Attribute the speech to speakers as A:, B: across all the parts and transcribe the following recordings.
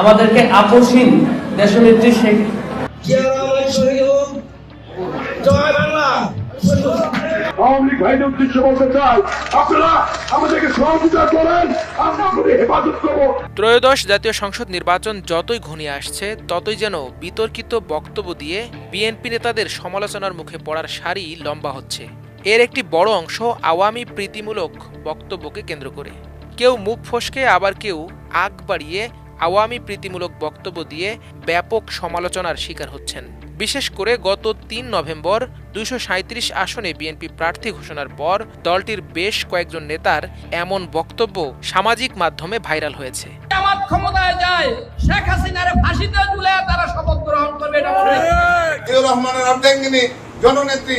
A: আমাদেরকে আপোষহীন দেশনেত্রী শেখ
B: জিয়া রহমান শহীদ হোক জয় বাংলা।
C: আওয়ামী লীগ ভাইদের উদ্দেশ্যে বলতে চাই আপনারা আমাদেরকে সহযোগিতা করেন আমরা আপনাদের হেফাজত করব।
D: ত্রয়োদশ জাতীয় সংসদ নির্বাচন যতই ঘনিয়ে আসছে ততই যেন বিতর্কিত বক্তব্য দিয়ে বিএনপি নেতাদের সমালোচনার মুখে পড়ার সারি লম্বা হচ্ছে। এর একটি বড় অংশ আওয়ামী প্রীতিমূলক বক্তব্যকে কেন্দ্র করে। কেউ মুখ ফসকে আবার কেউ আগ বাড়িয়ে আওয়ামী প্রীতিমূলক বক্তব্য দিয়ে ব্যাপক সমালোচনার শিকার হচ্ছেন। বিশেষ করে গত তিন নভেম্বর দুইশো সাঁইত্রিশ আসনে বিএনপি প্রার্থী ঘোষণার পর দলটির বেশ কয়েকজন নেতার এমন বক্তব্য সামাজিক মাধ্যমে ভাইরাল হয়েছে।
E: ক্ষমতায় যায় শেখ হাসিনারে ফাঁসিতে ঝুলে তারা শপথ গ্রহণ করবে এটা মনে
F: রহমানের জননেত্রী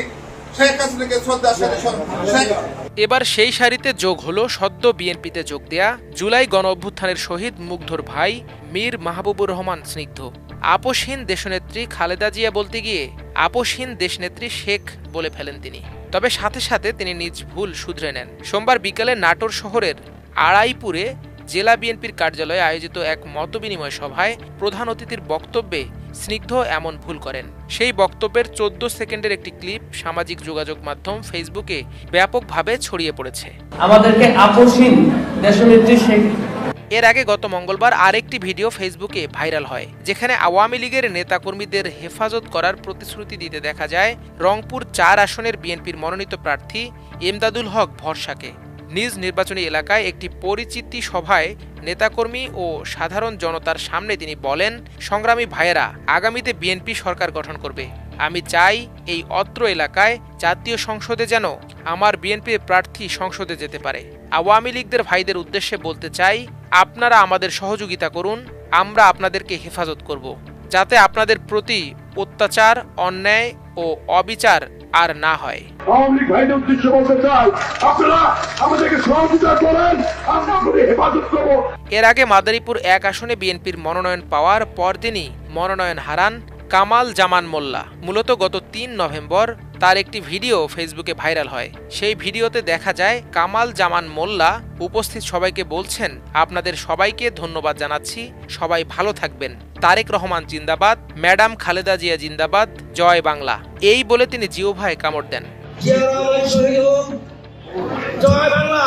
F: শেখ হাসিনাকে শ্রদ্ধা শেখ
D: এবার সেই সারিতে যোগ হলো সদ্য বিএনপিতে যোগ দেয়া জুলাই গণ অভ্যুত্থানের শহীদ মুগ্ধর ভাই মীর মাহবুবুর রহমান স্নিগ্ধ। আপোষহীন দেশনেত্রী খালেদা জিয়া বলতে গিয়ে আপোষহীন দেশনেত্রী শেখ বলে ফেলেন তিনি। তবে সাথে সাথে তিনি নিজ ভুল শুধরে নেন। সোমবার বিকালে নাটোর শহরের আড়াইপুরে জেলা বিএনপির কার্যালয়ে আয়োজিত এক মতবিনিময় সভায় প্রধান অতিথির বক্তব্যে স্নিগ্ধ এমন ভুল করেন। সেই বক্তব্যের চোদ্দ সেকেন্ডের একটি ক্লিপ সামাজিক যোগাযোগ মাধ্যম ফেসবুকে ব্যাপকভাবে ছড়িয়ে পড়েছে।
A: আমাদেরকে আপোষহীন দেশনেত্রী শেখ।
D: এর আগে গত মঙ্গলবার আরেকটি ভিডিও ফেসবুকে ভাইরাল হয় যেখানে আওয়ামী লীগের নেতাকর্মীদের হেফাজত করার প্রতিশ্রুতি দিতে দেখা যায় রংপুর চার আসনের বিএনপির মনোনীত প্রার্থী এমদাদুল হক ভরসাকে। নিজ নির্বাচনী এলাকায় একটি পরিচিতি সভায় নেতাকর্মী ও সাধারণ জনতার সামনে তিনি বলেন, সংগ্রামী ভাইয়েরা, আগামীতে বিএনপি সরকার গঠন করবে। আমি চাই এই অত্র এলাকায় জাতীয় সংসদে যেন আমার বিএনপির প্রার্থী সংসদে যেতে পারে। আওয়ামী লীগদের ভাইদের উদ্দেশ্যে বলতে চাই, আপনারা আমাদের সহযোগিতা করুন, আমরা আপনাদেরকে হেফাজত করব। যাতে আপনাদের প্রতি অত্যাচার অন্যায় ও অবিচার আর না হয়।
C: আওয়ামী লীগ ভাইদের উদ্দেশ্যে বলতে চাই আপনারা আমাদেরকে সহযোগিতা করেন আমরা আপনাদের হেফাজত করব।
D: এর আগে মাদারীপুর এক আসনে বিএনপির মনোনয়ন পাওয়ার পরদিনই মনোনয়ন হারান কামাল জামান মোল্লা। মূলত গত তিন নভেম্বর তার একটি ভিডিও ফেসবুকে ভাইরাল হয়। সেই ভিডিওতে দেখা যায় কামাল জামান মোল্লা উপস্থিত সবাইকে বলছেন, আপনাদের সবাইকে ধন্যবাদ জানাচ্ছি। সবাই ভালো থাকবেন। তারেক রহমান জিন্দাবাদ, ম্যাডাম খালেদা জিয়া জিন্দাবাদ, জয় বাংলা। এই বলে তিনি জিওভায় কামড় দেন।
B: জিয়া বাংলা।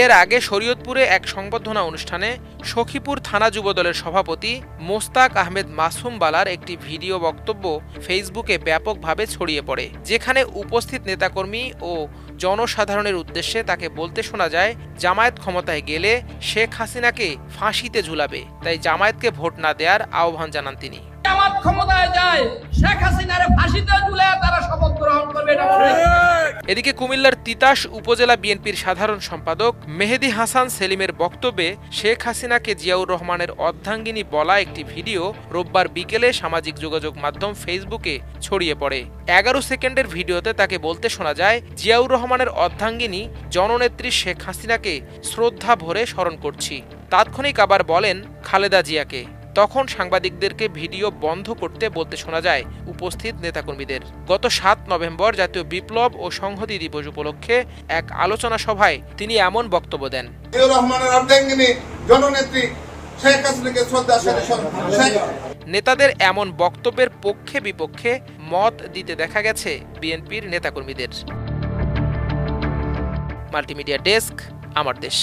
D: এর আগে শরীয়তপুরে এক সংবর্ধনা অনুষ্ঠানে সখীপুর থানা যুবদলের সভাপতি মোস্তাক আহমেদ মাসুম বালার একটি ভিডিও বক্তব্য ফেসবুকে ব্যাপকভাবে ছড়িয়ে পড়ে, যেখানে উপস্থিত নেতাকর্মী ও জনসাধারণের উদ্দেশ্যে তাকে বলতে শোনা যায়, জামায়াত ক্ষমতায় গেলে শেখ হাসিনাকে ফাঁসিতে ঝুলাবে, তাই জামায়াতকে ভোট না দেওয়ার আহ্বান জানান তিনি।
E: ক্ষমতায় যায়, শেখ হাসিনারে ফাঁসিতে
D: এদিকে কুমিল্লার তিতাস উপজেলা বিএনপির সাধারণ সম্পাদক মেহেদি হাসান সেলিমের বক্তব্যে শেখ হাসিনাকে জিয়াউর রহমানের অর্ধাঙ্গিনী বলা একটি ভিডিও রোববার বিকেলে সামাজিক যোগাযোগ মাধ্যম ফেসবুকে ছড়িয়ে পড়ে। এগারো সেকেন্ডের ভিডিওতে তাকে বলতে শোনা যায়, জিয়াউর রহমানের অর্ধাঙ্গিনী জননেত্রী শেখ হাসিনাকে শ্রদ্ধা ভরে স্মরণ করছি। তাৎক্ষণিক আবার বলেন, খালেদা জিয়াকে। তখন সাংবাদিকদেরকে ভিডিও বন্ধ করতে বলতে শোনা যায় উপস্থিত নেতাকর্মীদের। গত সাত নভেম্বর জাতীয় বিপ্লব ও সংহতি দিবস উপলক্ষে এক আলোচনা সভায় তিনি এমন বক্তব্য দেন।
F: জননেত্রী শেখ হাসিনাকে
D: নেতাদের এমন বক্তব্যের পক্ষে বিপক্ষে মত দিতে দেখা গেছে বিএনপির নেতাকর্মীদের। মাল্টিমিডিয়া ডেস্ক আমার দেশ।